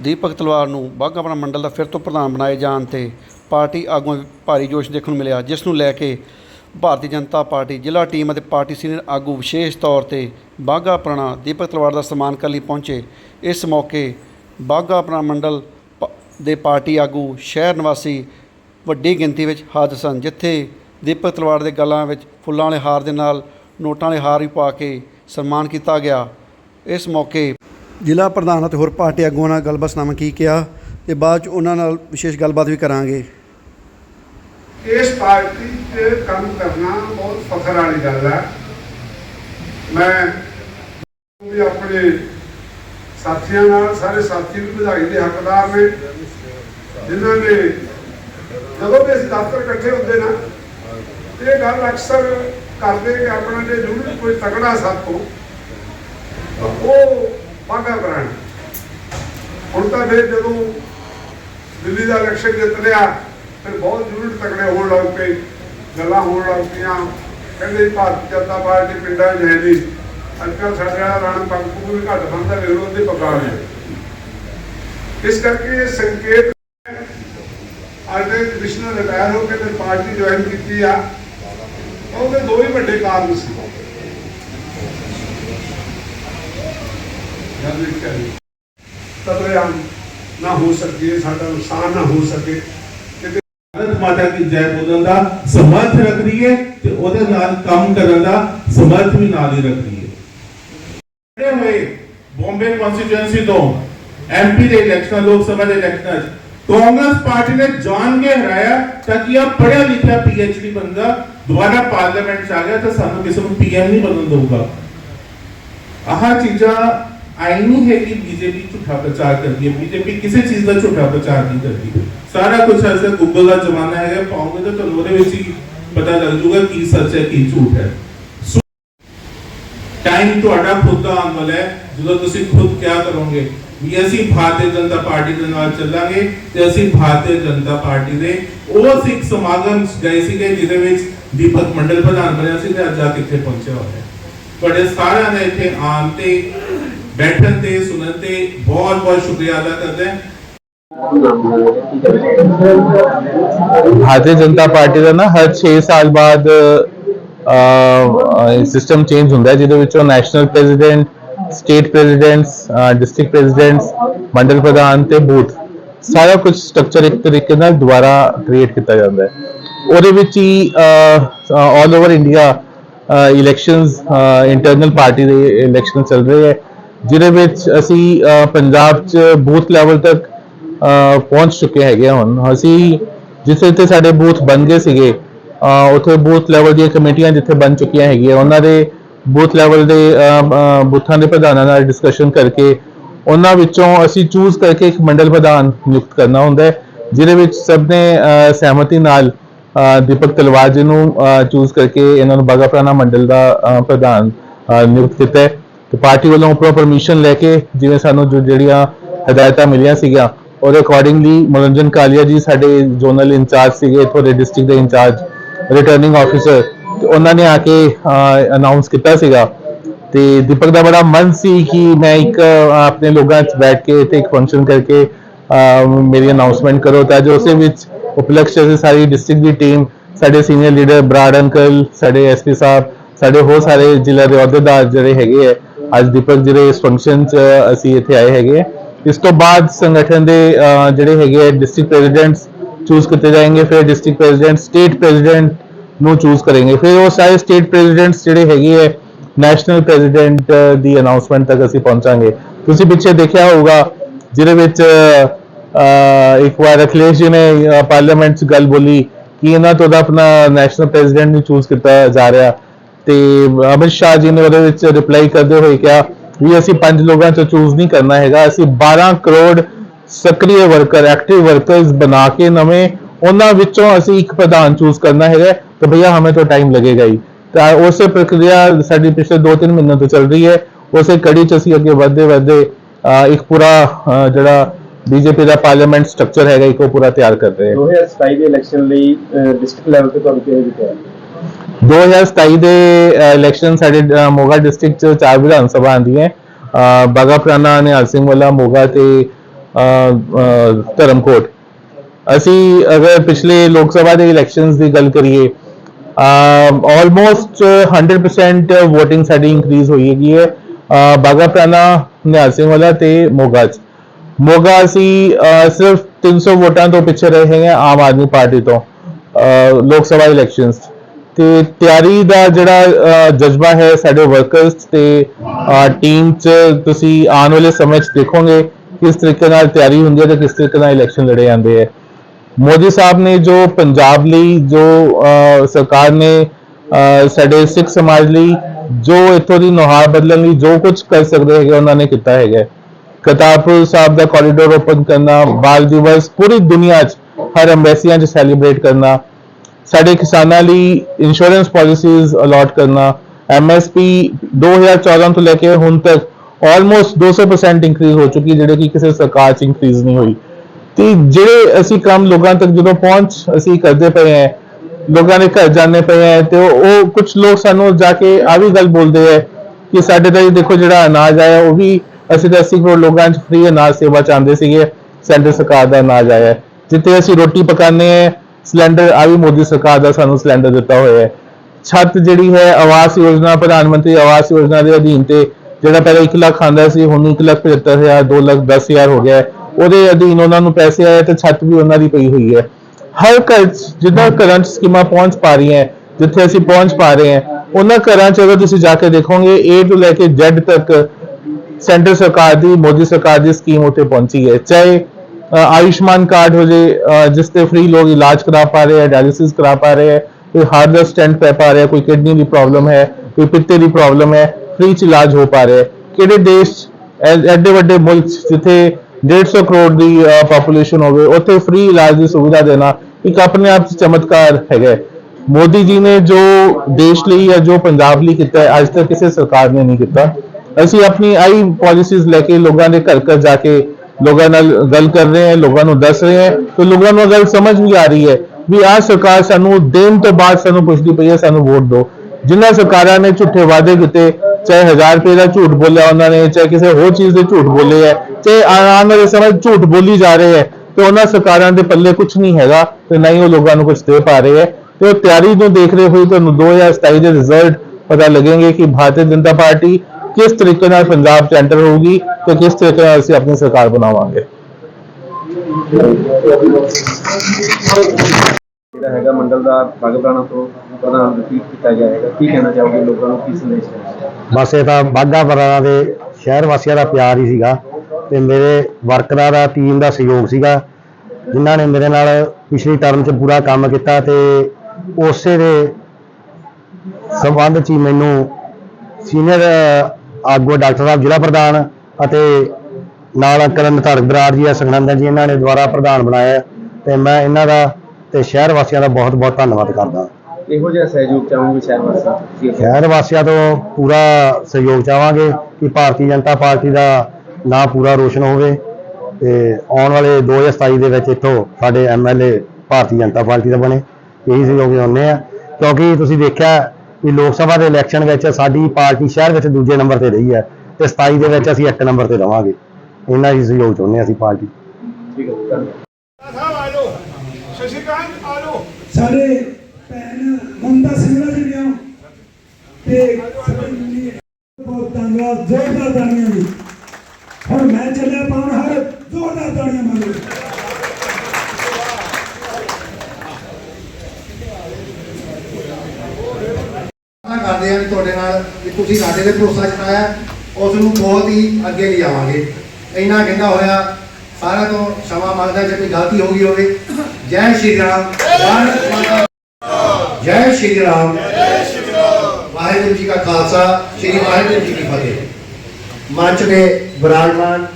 ਦੀਪਕ ਤਲਵਾਰ ਨੂੰ ਬਾਘਾਪੁਰਾ ਮੰਡਲ ਦਾ ਫਿਰ ਤੋਂ ਪ੍ਰਧਾਨ ਬਣਾਏ ਜਾਣ ਤੇ ਪਾਰਟੀ ਆਗੂਆਂ ਵਿੱਚ ਭਾਰੀ ਜੋਸ਼ ਦੇਖਣ ਨੂੰ ਮਿਲਿਆ, ਜਿਸ ਨੂੰ ਲੈ ਕੇ ਭਾਰਤੀ ਜਨਤਾ ਪਾਰਟੀ ਜ਼ਿਲ੍ਹਾ ਟੀਮ ਅਤੇ ਪਾਰਟੀ ਸੀਨੀਅਰ ਆਗੂ ਵਿਸ਼ੇਸ਼ ਤੌਰ ਤੇ ਬਾਘਾਪੁਰਾਣਾ ਦੀਪਕ ਤਲਵਾਰ ਦਾ ਸਨਮਾਨ ਕਰਨ ਲਈ ਪਹੁੰਚੇ। ਇਸ ਮੌਕੇ ਬਾਘਾਪੁਰਾ ਮੰਡਲ ਪ- ਦੇ ਪਾਰਟੀ ਆਗੂ, ਸ਼ਹਿਰ ਨਿਵਾਸੀ ਵੱਡੀ ਗਿਣਤੀ ਵਿੱਚ ਹਾਜ਼ਰ ਸਨ, ਜਿੱਥੇ ਦੀਪਕ ਤਲਵਾਰ ਦੇ ਗਲਾਂ ਵਿੱਚ ਫੁੱਲਾਂ ਵਾਲੇ ਹਾਰ ਦੇ ਨਾਲ ਨੋਟਾਂ ਵਾਲੇ ਹਾਰ ਵੀ ਪਾ ਕੇ ਸਨਮਾਨ ਕੀਤਾ ਗਿਆ। ਇਸ ਮੌਕੇ ਜ਼ਿਲ੍ਹਾ ਪ੍ਰਧਾਨ ਅਤੇ ਹੋਰ ਪਾਰਟੀ ਆਗੂਆਂ ਨਾਲ ਗੱਲਬਾਤ ਨਾਮ ਕੀ ਕਿਹਾ ਤੇ ਬਾਅਦ ਚ ਉਹਨਾਂ ਨਾਲ ਵਿਸ਼ੇਸ਼ ਗੱਲਬਾਤ ਵੀ ਕਰਾਂਗੇ। ਇਸ ਪਾਰਟੀ 'ਚ ਕੰਮ ਕਰਨਾ ਬਹੁਤ ਫਖਰ ਵਾਲੀ ਗੱਲ ਹੈ ਮੈਂ ਵੀ ਆਪਣੇ ਸਾਥੀਆਂ ਨਾਲ, ਸਾਰੇ ਸਾਥੀ ਵੀ ਵਧਾਈ ਦੇ ਹੱਕਦਾਰ ਨੇ, ਜਿਨ੍ਹਾਂ ਨੇ ਜਦੋਂ ਵੀ ਅਸੀਂ ਦਫ਼ਤਰ ਇਕੱਠੇ ਹੁੰਦੇ ਨਾ, ਇਹ ਗੱਲ ਅਕਸਰ ਕਰਦੇ ਕਿ ਆਪਣਾ ਜੇ ਜ਼ਰੂਰ ਕੋਈ ਤਕੜਾ ਸਾਥੋ ਤਾਂ ਉਹ ਵਾਗਾ ਕਰਾਂ ਹੁਣ ਤਾਂ ਫਿਰ ਜਦੋਂ ਦਿੱਲੀ ਦਾ ਇਲੈਕਸ਼ਨ ਜਿੱਤ ਲਿਆ, ਫਿਰ ਬਹੁਤ ਜ਼ਰੂਰ ਤਕੜੇ ਹੋਣ ਲੱਗ ਪਏ, ਗੱਲਾਂ ਹੋਣ ਲੱਗ ਪਈਆਂ। ਕਹਿੰਦੇ ਭਾਰਤੀ ਜਨਤਾ ਪਾਰਟੀ ਪਿੰਡਾਂ 'ਚ ਹੈ ਨਹੀਂ ਅੱਜ ਕੱਲ੍ਹ ਸਾਡੇ ਵਾਲਾ ਰਾਣਾ ਪੰਗਪੂ ਵੀ ਘੱਟ ਬੰਦਾ ਵੇਖ ਲਓ ਉਹਦੇ ਪਕਾਰ ਇਸ ਕਰਕੇ ਇਹ ਸੰਕੇਤ ਹੈ। ਕਮਿਸ਼ਨਰ ਰਿਟਾਇਰ ਹੋ ਕੇ ਤੇ ਪਾਰਟੀ ਜੁਆਇਨ ਕੀਤੀ ਆ। ਉਹਦੇ ਦੋ ਹੀ ਵੱਡੇ ਕਾਰਨ ਸੀ। ਗੱਲ ਇੱਕ ਹੈ ਤਤਰੇਆਮ ਨਾ ਹੋ ਸਕੇ, ਸਾਡਾ ਨੁਕਸਾਨ ਨਾ ਹੋ ਸਕੇ। ਭਾਰਤ ਮਾਤਾ ਕੀ ਜੈ ਬੋਲਣ ਦਾ ਸਮਰਥ ਰੱਖ ਹੈ ਤੇ ਉਹਦੇ ਨਾਲ ਕੰਮ ਕਰਨ ਦਾ ਸਮਰਥ ਵੀ ਨਾਲ ਹੀ ਰੱਖ ਹੈ ਜਿਹੜੇ ਹੋਏ ਬੰਬੇ ਕਨਸਟੀਚੁਐਂਸੀ ਤੋਂ ਐਮਪੀ ਦੇ ਇਲੈਕਸ਼ਨ ਲੋਕ ਸਭਾ ਦੇ ਇਲੈਕਸ਼ਨ ਕਾਂਗਰਸ ਪਾਰਟੀ ਨੇ ਜਾਣ ਕੇ ਹਰਾਇਆ ਤਾਂ ਕਿ ਇਹ ਪੜ੍ਹਿਆ ਲਿਖਿਆ ਪੀਐਚਡੀ ਬੰਦਾ ਦੁਬਾਰਾ ਪਾਰਲੀਮੈਂਟ ਚ ਆ ਗਿਆ ਤਾਂ ਸਾਨੂੰ ਕਿਸੇ ਨੂੰ ਪੀਐਮ ਨਹੀਂ ਬਣਨ ਦਊਗਾ। ਆਹ ਚੀਜ਼ਾਂ ਆਈ ਨਹੀਂ ਹੈ ਕਿ ਬੀਜੇਪੀ ਝੂਠਾ ਪ੍ਰਚਾਰ ਕਰਦੀ ਹੈ ਬੀਜੇਪੀ ਕਿਸੇ ਚੀਜ਼ ਦਾ ਝੂਠਾ ਪ੍ਰਚਾਰ ਨਹੀਂ ਕਰਦੀ ਸਾਰਾ ਕੁਝ ਐਸਾ ਗੂਗਲ ਦਾ ਜ਼ਮਾਨਾ ਹੈਗਾ ਪਾਉਂਗੇ ਤਾਂ ਤੁਹਾਨੂੰ ਉਹਦੇ ਵਿੱਚ ਹੀ ਪਤਾ ਲੱਗ ਜਾਊਗਾ ਕੀ ਸੱਚ ਹੈ ਕੀ ਝੂਠ ਹੈ ਟਾਈਮ ਤੁਹਾਡਾ ਖੁਦ ਦਾ ਆਉਣ ਹੈ ਜਦੋਂ ਤੁਸੀਂ ਖੁਦ ਕਿਆ ਕਰੋਗੇ ਵੀ ਅਸੀਂ ਭਾਰਤੀ ਜਨਤਾ ਪਾਰਟੀ ਦੇ ਨਾਲ ਚੱਲਾਂਗੇ ਤੇ ਅਸੀਂ ਭਾਰਤੀ ਜਨਤਾ ਪਾਰਟੀ ਦੇ ਉਹ ਸਿੱਖ ਸਮਾਗਮ ਗਏ ਸੀਗੇ ਜਿਹਦੇ ਵਿੱਚ ਦੀਪਕ ਮੰਡਲ ਪ੍ਰਧਾਨ ਬਣਿਆ ਸੀ ਤੇ ਅੱਜ ਆ ਕਿੱਥੇ ਪਹੁੰਚਿਆ ਹੋਇਆ ਤੁਹਾਡੇ ਸਾਰਿਆਂ ਦਾ ਇੱਥੇ ਆਉਣ ਤੇ ਬੈਠਣ ਤੇ, ਸੁਣਨ ਤੇ ਬਹੁਤ ਬਹੁਤ ਸ਼ੁਕਰੀਆ ਅਦਾ ਕਰਦੇ ਹਾਂ। ਭਾਰਤੀ ਜਨਤਾ ਪਾਰਟੀ ਦਾ ਨਾ ਹਰ 6 ਸਾਲ ਬਾਅਦ ਸਿਸਟਮ ਚੇਂਜ ਹੁੰਦਾ ਜਿਹਦੇ ਵਿੱਚੋਂ national president state presidents district presidents ਮੰਡਲ ਪ੍ਰਧਾਨ ਤੇ ਬੂਥ, ਸਾਰਾ ਕੁਝ ਸਟਰਕਚਰ ਇੱਕ ਤਰੀਕੇ ਨਾਲ ਦੁਬਾਰਾ ਕ੍ਰੀਏਟ ਕੀਤਾ ਜਾਂਦਾ ਹੈ। ਉਹਦੇ ਵਿੱਚ ਹੀ all over India elections internal party ਦੇ ਇਲੈਕਸ਼ਨ ਚੱਲ ਰਹੇ ਹੈ। ਜਿਹਦੇ ਵਿੱਚ ਅਸੀਂ ਪੰਜਾਬ 'ਚ ਬੂਥ ਲੈਵਲ ਤੱਕ ਅਹ ਪਹੁੰਚ ਚੁੱਕੇ ਹੈਗੇ ਹਾਂ ਹੁਣ। ਅਸੀਂ ਜਿੱਥੇ ਜਿੱਥੇ ਸਾਡੇ ਬੂਥ ਬਣ ਗਏ ਸੀਗੇ ਉੱਥੇ ਬੂਥ ਲੈਵਲ ਦੀਆਂ ਕਮੇਟੀਆਂ ਜਿੱਥੇ ਬਣ ਚੁੱਕੀਆਂ ਹੈਗੀਆਂ ਉਹਨਾਂ ਦੇ ਬੂਥ ਲੈਵਲ ਦੇ ਬੂਥਾਂ ਦੇ ਪ੍ਰਧਾਨਾਂ ਨਾਲ ਡਿਸਕਸ਼ਨ ਕਰਕੇ ਉਹਨਾਂ ਵਿੱਚੋਂ ਅਸੀਂ ਚੂਜ਼ ਕਰਕੇ ਇੱਕ ਮੰਡਲ ਪ੍ਰਧਾਨ ਨਿਯੁਕਤ ਕਰਨਾ ਹੁੰਦਾ ਹੈ ਜਿਹਦੇ ਵਿੱਚ ਸਭ ਨੇ ਅਹ, ਸਹਿਮਤੀ ਨਾਲ ਦੀਪਕ ਤਲਵਾਰ ਜੀ ਨੂੰ ਚੂਜ਼ ਕਰਕੇ ਇਹਨਾਂ ਨੂੰ ਬਾਗਾਪੁਰਾਣਾ ਮੰਡਲ ਦਾ ਪ੍ਰਧਾਨ ਨਿਯੁਕਤ ਕੀਤਾ ਹੈ। ਤੇ ਪਾਰਟੀ ਵੱਲੋਂ ਉੱਪਰੋਂ ਪਰਮਿਸ਼ਨ ਲੈ ਕੇ ਜਿਵੇਂ ਸਾਨੂੰ ਜੋ ਜਿਹੜੀਆਂ ਹਦਾਇਤਾਂ ਮਿਲੀਆਂ ਸੀਗੀਆਂ, ਉਹਦੇ ਅਕੋਰਡਿੰਗਲੀ ਮਨੋਰੰਜਨ ਕਾਲੀਆ ਜੀ ਸਾਡੇ ਜ਼ੋਨਲ ਇੰਚਾਰਜ ਸੀਗੇ, ਇੱਥੋਂ ਦੇ ਡਿਸਟ੍ਰਿਕਟ ਦੇ ਇੰਚਾਰਜ ਰਿਟਰਨਿੰਗ ਆਫੀਸਰ ਤੇ ਉਹਨਾਂ ਨੇ ਆ ਕੇ ਅਨਾਉਂਸ ਕੀਤਾ ਸੀਗਾ। ਤੇ ਦੀਪਕ ਦਾ ਬੜਾ ਮਨ ਸੀ ਕਿ ਮੈਂ ਇੱਕ ਆਪਣੇ ਲੋਕਾਂ 'ਚ ਬੈਠ ਕੇ ਤੇ ਇੱਕ ਫੰਕਸ਼ਨ ਕਰਕੇ ਮੇਰੀ ਅਨਾਉਂਸਮੈਂਟ ਕਰੋ, ਤਾਂ ਜੋ ਉਸੇ ਵਿੱਚ ਉਪਲਕਸ਼ ਸੇ ਸਾਰੀ ਡਿਸਟ੍ਰਿਕਟ ਦੀ ਟੀਮ ਸਾਡੇ ਸੀਨੀਅਰ ਲੀਡਰ ਬਰਾੜ ਅੰਕਲ, ਸਾਡੇ ਐਸਪੀ ਸਾਹਿਬ, ਸਾਡੇ ਹੋਰ ਸਾਰੇ ਜ਼ਿਲ੍ਹਾ ਦੇ ਅਹੁਦੇਦਾਰ ਜਿਹੜੇ ਹੈਗੇ ਹੈ ਅੱਜ ਦੀਪਕ ਜਿਹੜੇ ਇਸ ਫੰਕਸ਼ਨ 'ਚ ਅਸੀਂ ਇੱਥੇ ਆਏ ਹੈਗੇ ਇਸ ਤੋਂ ਬਾਅਦ ਸੰਗਠਨ ਦੇ ਅਹ, ਜਿਹੜੇ ਹੈਗੇ ਡਿਸਟ੍ਰਿਕਟ ਪ੍ਰੈਜ਼ੀਡੈਂਟਸ ਚੂਜ਼ ਕੀਤੇ ਜਾਣਗੇ ਫਿਰ ਡਿਸਟ੍ਰਿਕਟ ਪ੍ਰੈਜ਼ੀਡੈਂਟ ਸਟੇਟ ਪ੍ਰੈਜ਼ੀਡੈਂਟ ਨੂੰ ਚੂਜ਼ ਕरेंगे ਫਿਰ ਉਹ ਸਾਰੇ ਸਟੇਟ ਪ੍ਰੈਜ਼ੀਡੈਂਟਸ ਜਿਹੜੇ ਹੈਗੇ ਹੈ ਨੈਸ਼ਨਲ ਪ੍ਰੈਜ਼ੀਡੈਂਟ ਦੀ ਅਨਾਉਂਸਮੈਂਟ ਤੱਕ ਅਸੀਂ ਪਹੁੰਚਾਂਗੇ। ਤੁਸੀਂ ਪਿੱਛੇ ਦੇਖਿਆ ਹੋਊਗਾ ਜਿਹਦੇ ਵਿੱਚ ਅਹ, ਇੱਕ ਵਾਰ ਅਖਿਲੇਸ਼ ਜੀ ਨੇ ਪਾਰਲੀਮੈਂਟ 'ਚ ਗੱਲ ਬੋਲੀ ਕਿ ਇਹਨਾਂ ਤੋਂ ਤਾਂ ਆਪਣਾ ਨੈਸ਼ਨਲ ਪ੍ਰੈਜ਼ੀਡੈਂਟ ਨੂੰ ਚੂਜ਼ ਕੀਤਾ ਜਾ ਰਿਹਾ। ਤੇ ਅਮਿਤ ਸ਼ਾਹ ਜੀ ਨੇ ਉਹਦੇ ਵਿੱਚ ਰਿਪਲਾਈ ਕਰਦੇ ਹੋਏ ਕਿਹਾ ਵੀ ਅਸੀਂ ਪੰਜ ਲੋਕਾਂ ਚੋਂ ਚੂਜ਼ ਨਹੀਂ ਕਰਨਾ ਹੈਗਾ, ਅਸੀਂ 12 ਕਰੋੜ ਸਕਰੀਏ ਵਰਕਰ ਐਕਟਿਵ ਵਰਕਰਸ ਬਣਾ ਕੇ ਨਵੇਂ, ਉਹਨਾਂ ਵਿੱਚੋਂ ਅਸੀਂ ਇੱਕ ਪ੍ਰਧਾਨ ਚੂਜ਼ ਕਰਨਾ ਹੈਗਾ, ਤਾਂ ਭਈਆ ਹਮੇ ਤਾਂ ਟਾਈਮ ਲੱਗੇਗਾ ਹੀ। ਤਾਂ ਉਸੇ ਪ੍ਰਕਿਰਿਆ ਸਾਡੀ ਪਿਛਲੇ 2-3 ਮਹੀਨਿਆਂ ਤੋਂ ਚੱਲ ਰਹੀ ਹੈ, ਉਸੇ ਕੜੀ 'ਚ ਅਸੀਂ ਅੱਗੇ ਵਧਦੇ ਵਧਦੇ ਇੱਕ ਪੂਰਾ ਜਿਹੜਾ ਬੀਜੇਪੀ ਦਾ ਪਾਰਲੀਮੈਂਟ ਸਟਰਕਚਰ ਹੈਗਾ, ਇੱਕ ਉਹ ਪੂਰਾ ਤਿਆਰ ਕਰ ਰਹੇ ਹਾਂ। 2027 ਦੇ ਇਲੈਕਸ਼ਨ ਲਈ ਡਿਸਟ੍ਰਿਕਟ ਲੈਵਲ ਤੇ ਤੁਹਾਨੂੰ ਕਿਹੜੇ ਵਿਚਾਰ 2027 ਦੇ ਇਲੈਕਸ਼ਨ ਸਾਡੇ ਮੋਗਾ ਡਿਸਟ੍ਰਿਕਟ ਚ ਚਾਰ ਵਿਧਾਨ ਸਭਾ ਆਉਂਦੀਆਂ ਅ, ਬਾਗਾ ਪੁਰਾਣਾ ਨਿਹਾਲ ਸਿੰਘ ਵਾਲਾ ਮੋਗਾ ਤੇ ਧਰਮਕੋਟ। ਅਸੀਂ ਅਗਰ ਪਿਛਲੇ ਲੋਕ ਸਭਾ ਦੇ ਇਲੈਕਸ਼ਨਸ ਦੀ ਗੱਲ ਕਰੀਏ ਆਲਮੋਸਟ 100% VOTING ਸਾਡੀ ਇਨਕਰੀਜ਼ ਹੋਈ ਹੈਗੀ ਹੈ ਅਹ ਬਾਗਾ ਪ੍ਰਾਣਾ ਨਿਹਾਲ ਸਿੰਘ ਵਾਲਾ ਤੇ ਮੋਗਾ 'ਚ। ਮੋਗਾ ਅਸੀਂ ਅਹ, ਸਿਰਫ 300 ਵੋਟਾਂ ਤੋਂ ਪਿੱਛੇ ਰਹੇ ਹੈਗੇ ਹਾਂ ਆਮ ਆਦਮੀ ਪਾਰਟੀ ਤੋਂ ਅਹ, ਲੋਕ ਸਭਾ ਇਲੈਕਸ਼ਨਸ ਤੇ ਤਿਆਰੀ ਦਾ ਜਿਹੜਾ ਅਹ, ਜਜ਼ਬਾ ਹੈ ਸਾਡੇ ਵਰਕਰਸ ਤੇ ਟੀਮ 'ਚ ਤੁਸੀਂ ਆਉਣ ਵਾਲੇ ਸਮੇਂ 'ਚ ਦੇਖੋਗੇ ਕਿਸ ਤਰੀਕੇ ਨਾਲ ਤਿਆਰੀ ਹੁੰਦੀ ਹੈ ਤੇ ਕਿਸ ਤਰੀਕੇ ਨਾਲ ਇਲੈਕਸ਼ਨ ਲੜੇ ਜਾਂਦੇ ਹੈ। ਮੋਦੀ ਸਾਹਿਬ ਨੇ ਜੋ ਪੰਜਾਬ ਲਈ ਜੋ ਅਹ, ਸਰਕਾਰ ਨੇ ਅਹ, ਸਾਡੇ ਸਿੱਖ ਸਮਾਜ ਲਈ ਜੋ ਇੱਥੋਂ ਦੀ ਨੁਹਾਰ ਬਦਲਣ ਲਈ ਜੋ ਕੁਝ ਕਰ ਸਕਦੇ ਹੈਗੇ ਉਹਨਾਂ ਨੇ ਕੀਤਾ ਹੈਗਾ। ਕਰਤਾਰਪੁਰ ਸਾਹਿਬ ਦਾ ਕੋਰੀਡੋਰ ਓਪਨ ਕਰਨਾ ਬਾਲ ਦਿਵਸ ਪੂਰੀ ਦੁਨੀਆ 'ਚ ਹਰ ਐਮਬੈਸੀਆਂ 'ਚ ਸੈਲੀਬ੍ਰੇਟ ਕਰਨਾ ਸਾਡੇ ਕਿਸਾਨਾਂ ਲਈ ਇੰਸ਼ੋਰੈਂਸ ਪਾਲਿਸੀਜ਼ ਅਲਾਟ ਕਰਨਾ ਐਮਐਸਪੀ 2014 ਤੋਂ ਲੈ ਕੇ ਹੁਣ ਤੱਕ ਆਲਮੋਸਟ 200% ਇਨਕਰੀਜ਼ ਹੋ ਚੁੱਕੀ ਜਿਹੜੇ ਕਿ ਕਿਸੇ ਸਰਕਾਰ 'ਚ ਇਨਕਰੀਜ਼ ਨਹੀਂ ਹੋਈ। ਤੇ ਜਿਹੜੇ ਅਸੀਂ ਕੰਮ ਲੋਕਾਂ ਤੱਕ ਜਦੋਂ ਪਹੁੰਚ ਅਸੀਂ ਕਰਦੇ ਪਏ ਹਾਂ, ਲੋਕਾਂ ਦੇ ਘਰ ਜਾਂਦੇ ਪਏ ਹੈ, ਤੇ ਉਹ- ਉਹ ਕੁਝ ਲੋਕ ਸਾਨੂੰ ਜਾ ਕੇ ਆ ਵੀ ਗੱਲ ਬੋਲਦੇ ਹੈ ਕਿ ਸਾਡੇ ਤਾਂ ਇਹ ਦੇਖੋ ਜਿਹੜਾ ਅਨਾਜ ਆਇਆ, ਉਹ ਵੀ ਅਸੀਂ ਤਾਂ 80 ਕਰੋੜ ਲੋਕਾਂ 'ਚ ਫ੍ਰੀ ਅਨਾਜ ਸੇਵਾ ਚਾਹੁੰਦੇ ਸੀਗੇ, ਸੈਂਟਰ ਸਰਕਾਰ ਦਾ ਅਨਾਜ ਆਇਆ। ਜਿੱਥੇ ਅਸੀਂ ਰੋਟੀ ਪਕਾਉਂਦੇ ਹੈ ਸਿਲੰਡਰ ਆ ਵੀ ਮੋਦੀ ਸਰਕਾਰ ਦਾ ਸਾਨੂੰ ਸਿਲੰਡਰ ਦਿੱਤਾ ਹੋਇਆ ਹੈ। ਛੱਤ ਜਿਹੜੀ ਹੈ, ਆਵਾਸ ਯੋਜਨਾ, ਪ੍ਰਧਾਨ ਮੰਤਰੀ ਆਵਾਸ ਯੋਜਨਾ ਦੇ ਅਧੀਨ ਤੇ ਜਿਹੜਾ ਪਹਿਲਾਂ 1 ਲੱਖ ਆਂਦਾ ਸੀ, ਹੁਣ 1 ਲੱਖ 75000 2 ਲੱਖ 10000 ਹੋ ਗਿਆ ਉਹਦੇ ਅਧੀਨ ਉਹਨਾਂ ਨੂੰ ਪੈਸੇ ਆਏ ਤੇ ਛੱਤ ਵੀ ਉਹਨਾਂ ਦੀ ਪਈ ਹੋਈ ਹੈ। ਹਰ ਘਰ 'ਚ ਜਿੱਦਾਂ ਘਰਾਂ 'ਚ ਸਕੀਮਾਂ ਪਹੁੰਚ ਪਾ ਰਹੀਆਂ ਜਿੱਥੇ ਅਸੀਂ ਪਹੁੰਚ ਪਾ ਰਹੇ ਹਾਂ, ਉਹਨਾਂ ਘਰਾਂ 'ਚ ਅਗਰ ਤੁਸੀਂ ਜਾ ਕੇ ਦੇਖੋਗੇ, A ਤੋਂ ਲੈ ਕੇ Z ਤੱਕ ਸੈਂਟਰ ਸਰਕਾਰ ਦੀ, ਮੋਦੀ ਸਰਕਾਰ ਦੀ ਸਕੀਮ ਉੱਤੇ ਪਹੁੰਚੀ ਹੈ। ਚਾਹੇ ਆਯੁਸ਼ਮਾਨ ਕਾਰਡ ਹੋ ਜੇ ਜਿਸ ਤੇ ਫ੍ਰੀ ਲੋਕ ਇਲਾਜ ਕਰਾ ਪਾ ਰਹੇ ਹੈ ਡਾਇਲਿਸਿਸ ਕਰਾ ਪਾ ਰਹੇ ਹੈ ਕੋਈ ਹਾਰਟ ਦਾ ਸਟੈਂਟ ਪੈ ਪਾ ਰਿਹਾ, ਕੋਈ ਕਿਡਨੀ ਦੀ ਪ੍ਰੋਬਲਮ ਹੈ, ਕੋਈ ਪਿੱਤੇ ਦੀ ਪ੍ਰੋਬਲਮ ਹੈ ਫ੍ਰੀ ਚ ਇਲਾਜ ਹੋ ਪਾ ਰਿਹਾ ਹੈ। ਕਿਹੜੇ ਦੇਸ਼ ਐਡੇ ਵੱਡੇ ਮੁਲਕ 'ਚ, ਜਿੱਥੇ 150 ਕਰੋੜ ਦੀ ਪੋਪੂਲੇਸ਼ਨ ਹੋਵੇ, ਉੱਥੇ ਫ੍ਰੀ ਇਲਾਜ ਦੀ ਸੁਵਿਧਾ ਦੇਣਾ ਇੱਕ ਆਪਣੇ ਆਪ 'ਚ ਚਮਤਕਾਰ ਹੈਗਾ ਮੋਦੀ ਜੀ ਨੇ ਜੋ ਦੇਸ਼ ਲਈ ਜਾਂ ਜੋ ਪੰਜਾਬ ਲਈ ਕੀਤਾ ਹੈ, ਅੱਜ ਤੱਕ ਕਿਸੇ ਸਰਕਾਰ ਨੇ ਨਹੀਂ ਕੀਤਾ। ਅਸੀਂ ਆਪਣੀ ਆਈ ਪਾਲਿਸੀਜ਼ ਲੈ ਕੇ ਲੋਕਾਂ ਦੇ ਘਰ ਘਰ ਜਾ ਕੇ ਲੋਕਾਂ ਨਾਲ ਗੱਲ ਕਰ ਰਹੇ ਹੈ, ਲੋਕਾਂ ਨੂੰ ਦੱਸ ਰਹੇ ਹੈ, ਤੇ ਲੋਕਾਂ ਨੂੰ ਗੱਲ ਸਮਝ ਵੀ ਆ ਰਹੀ ਹੈ ਵੀ ਆਹ ਸਰਕਾਰ ਸਾਨੂੰ ਦੇਣ ਤੋਂ ਬਾਅਦ ਸਾਨੂੰ ਪੁੱਛਦੀ ਪਈ ਹੈ, ਸਾਨੂੰ ਵੋਟ ਦਿਓ। ਜਿਨ੍ਹਾਂ ਸਰਕਾਰਾਂ ਨੇ ਝੂਠੇ ਵਾਅਦੇ ਕੀਤੇ, ਚਾਹੇ 1000 ਰੁਪਏ ਦਾ ਝੂਠ ਬੋਲਿਆ ਉਹਨਾਂ ਨੇ, ਚਾਹੇ ਕਿਸੇ ਹੋਰ ਚੀਜ਼ ਦੇ ਝੂਠ ਬੋਲੇ ਹੈ, ਚਾਹੇ ਆਉਣ ਵਾਲੇ ਸਮੇਂ ਝੂਠ ਬੋਲੀ ਜਾ ਰਹੇ ਹੈ, ਤੇ ਉਹਨਾਂ ਸਰਕਾਰਾਂ ਦੇ ਪੱਲੇ ਕੁਝ ਨਹੀਂ ਹੈਗਾ ਤੇ ਨਾ ਹੀ ਉਹ ਲੋਕਾਂ ਨੂੰ ਕੁਝ ਦੇ ਪਾ ਰਹੇ ਹੈ। ਤੇ ਉਹ ਤਿਆਰੀ ਨੂੰ ਦੇਖਦੇ ਹੋਏ ਤੁਹਾਨੂੰ 2027 ਦੇ ਰਿਜ਼ਲਟ ਪਤਾ ਲੱਗेंगे ਕਿ ਭਾਰਤੀ ਜਨਤਾ ਪਾਰਟੀ ਕਿਸ ਤਰੀਕੇ ਨਾਲ ਪੰਜਾਬ 'ਚ ਐਂਟਰ ਹੋਊਗੀ ਤੇ ਕਿਸ ਤਰੀਕੇ ਨਾਲ ਅਸੀਂ ਆਪਣੀ ਸਰਕਾਰ ਬਣਾਵਾਂਗੇ? ਜਿਹੜਾ ਹੈਗਾ ਮੰਡਲ ਦਾ ਬਾਗਪੁਰਾਣਾ ਤੋਂ ਪ੍ਰਧਾਨ ਰਿਪੀਟ ਕੀਤਾ ਗਿਆ ਹੈਗਾ ਕੀ ਕਹਿਣਾ ਚਾਹੋਗੇ ਲੋਕਾਂ ਨੂੰ ਕੀ ਸੰਦੇਸ਼ ਦੇਣਾ ਬਸ ਇਹ ਤਾਂ ਬਾਘਾ ਪਰਾਣਾ ਦੇ ਸ਼ਹਿਰ ਵਾਸੀਆਂ ਦਾ ਪਿਆਰ ਹੀ ਸੀਗਾ ਤੇ ਮੇਰੇ ਵਰਕਰਾਂ ਦਾ ਟੀਮ ਦਾ ਸਹਿਯੋਗ ਸੀਗਾ ਜਿਨ੍ਹਾਂ ਨੇ ਮੇਰੇ ਨਾਲ ਪਿਛਲੀ ਟਰਮ 'ਚ ਪੂਰਾ ਕੰਮ ਕੀਤਾ ਤੇ ਉਸੇ ਦੇ ਸੰਬੰਧ 'ਚ ਹੀ ਮੈਨੂੰ ਸੀਨੀਅਰ ਆਗੂ ਡਾਕਟਰ ਸਾਹਿਬ ਜ਼ਿਲ੍ਹਾ ਪ੍ਰਧਾਨ ਅਤੇ ਨਾਲ ਅੰਕਲ ਨਿਧਾਰਕ ਬਰਾੜ ਜੀ ਆ ਸੁਖਨੰਦਨ ਜੀ ਇਹਨਾਂ ਨੇ ਦੁਆਰਾ ਪ੍ਰਧਾਨ ਬਣਾਇਆ ਤੇ ਮੈਂ ਇਹਨਾਂ ਦਾ ਤੇ ਸ਼ਹਿਰ ਵਾਸੀਆਂ ਦਾ ਬਹੁਤ ਬਹੁਤ ਧੰਨਵਾਦ ਕਰਦਾ ਇਹੋ ਜਿਹਾ ਸਹਿਯੋਗ ਚਾਹੋਗੇ ਸ਼ਹਿਰ ਵਾਸੀਆਂ ਸ਼ਹਿਰ ਵਾਸੀਆਂ ਤੋਂ ਪੂਰਾ ਸਹਿਯੋਗ ਚਾਹਾਂਗੇ ਕਿ ਭਾਰਤੀ ਜਨਤਾ ਪਾਰਟੀ ਦਾ ਨਾਂ ਪੂਰਾ ਰੋਸ਼ਨ ਹੋਵੇ ਤੇ ਆਉਣ ਵਾਲੇ 2027 ਦੇ ਵਿੱਚ ਇੱਥੋਂ ਸਾਡੇ ਐਮਐਲਏ ਭਾਰਤੀ ਜਨਤਾ ਪਾਰਟੀ ਦਾ ਬਣੇ। ਇਹੀ ਸਹਿਯੋਗ ਚਾਹੁੰਦੇ ਆ ਕਿਉਂਕਿ ਤੁਸੀਂ ਦੇਖਿਆ ਕਿ ਲੋਕ ਸਭਾ ਦੇ ਇਲੈਕਸ਼ਨ ਵਿੱਚ ਸਾਡੀ ਪਾਰਟੀ ਸ਼ਹਿਰ ਵਿੱਚ ਦੂਜੇ ਨੰਬਰ ਤੇ ਰਹੀ ਹੈ ਤੇ 27 ਦੇ ਵਿੱਚ ਅਸੀਂ ਇੱਕ ਨੰਬਰ ਤੇ ਰਵਾਂਗੇ। ਇੰਨਾ ਹੀ ਸਹਿਯੋਗ ਚਾਹੁੰਦੇ ਹਾਂ ਅਸੀਂ ਪਾਰਟੀ। ਠੀਕ ਹੈ ਸਾਹਿਬ ਆ ਜਾਓ। ਸ਼ਸ਼ੀਕਾਂਤ ਆ ਜਾਓ। ਸਾਡੇ ਭੈਣ ਮਮਤਾ ਸਿੰਘਲਾ ਜੀ ਨੇ ਤੇ ਬਹੁਤ ਧੰਨਵਾਦ ਜ਼ੋਰਦਾਰ ਤਾੜੀਆਂ ਜੀ ਹੁਣ ਮੈਂ ਚੱਲਿਆ ਪਾਉਣ ਹਰ ਜ਼ੋਰਦਾਰ ਤਾੜੀਆਂ ਮੰਗੋ ਕਰਦੇ ਹਾਂ ਤੁਹਾਡੇ ਨਾਲ ਕਿ ਤੁਸੀਂ ਸਾਡੇ ਤੇ ਭਰੋਸਾ ਜਤਾਇਆ, ਉਸ ਨੂੰ ਬਹੁਤ ਹੀ ਅੱਗੇ ਲੈ ਜਾਵਾਂਗੇ ਇੰਨਾ ਕਹਿੰਦਾ ਹੋਇਆ ਸਾਰਾ ਤੋਂ ਸ਼ਮਾ ਮੰਗਦਾ ਜੇ ਕੋਈ ਗਲਤੀ ਹੋ ਗਈ ਹੋਵੇ, ਜੈ ਸ਼੍ਰੀ ਰਾਮ। ਜੈ ਸ਼੍ਰੀ ਰਾਮ। ਵਾਹਿਗੁਰੂ ਜੀ ਕਾ ਖਾਲਸਾ, ਸ਼੍ਰੀ ਵਾਹਿਗੁਰੂ ਜੀ ਕੀ ਫਤਿਹ। ਮੰਚ ਦੇ ਵਿਰਾਜਮਾਨ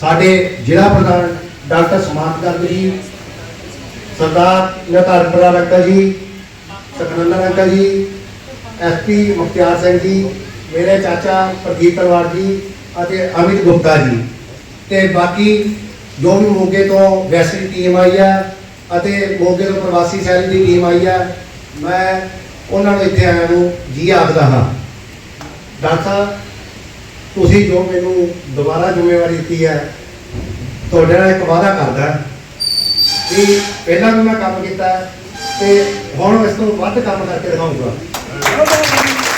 ਸਾਡੇ ਜ਼ਿਲ੍ਹਾ ਪ੍ਰਧਾਨ ਡਾਕਟਰ ਸਮਾਨ ਗਰਗ ਜੀ, ਸਰਦਾਰ ਨਤਾਰ ਪ੍ਰਧਾਨ ਜੀ ਸਕਨੰਦਨ ਅੰਕਲ ਜੀ ਐਸਪੀ ਮੁਖਤਿਆਰ ਸਿੰਘ ਜੀ, ਮੇਰੇ ਚਾਚਾ ਪ੍ਰਦੀਪ ਤਲਵਾਰ ਜੀ ਅਤੇ ਅਮਿਤ ਗੁਪਤਾ ਜੀ। ਤੇ ਬਾਕੀ ਜੋ ਵੀ ਮੋਗੇ ਤੋਂ ਵੈਸੀ ਟੀਮ ਆਈ ਹੈ ਅਤੇ ਮੋਗੇ ਤੋਂ ਪ੍ਰਵਾਸੀ ਸੈਲ ਦੀ ਟੀਮ ਆਈ ਹੈ ਮੈਂ ਉਹਨਾਂ ਨੂੰ ਇੱਥੇ ਆਇਆ ਨੂੰ ਜੀ ਆਖਦਾ ਹਾਂ। ਡਾਕਟਰ ਤੁਸੀਂ ਜੋ ਮੈਨੂੰ ਦੁਬਾਰਾ ਜ਼ਿੰਮੇਵਾਰੀ ਦਿੱਤੀ ਹੈ, ਤੁਹਾਡੇ ਨਾਲ ਇੱਕ ਵਾਅਦਾ ਕਰਦਾ ਕਿ ਪਹਿਲਾਂ ਵੀ ਮੈਂ ਕੰਮ ਕੀਤਾ ਹੈ ਤੇ ਹੁਣ ਇਸ ਤੋਂ ਵੱਧ ਕੰਮ ਕਰਕੇ ありがとうございます。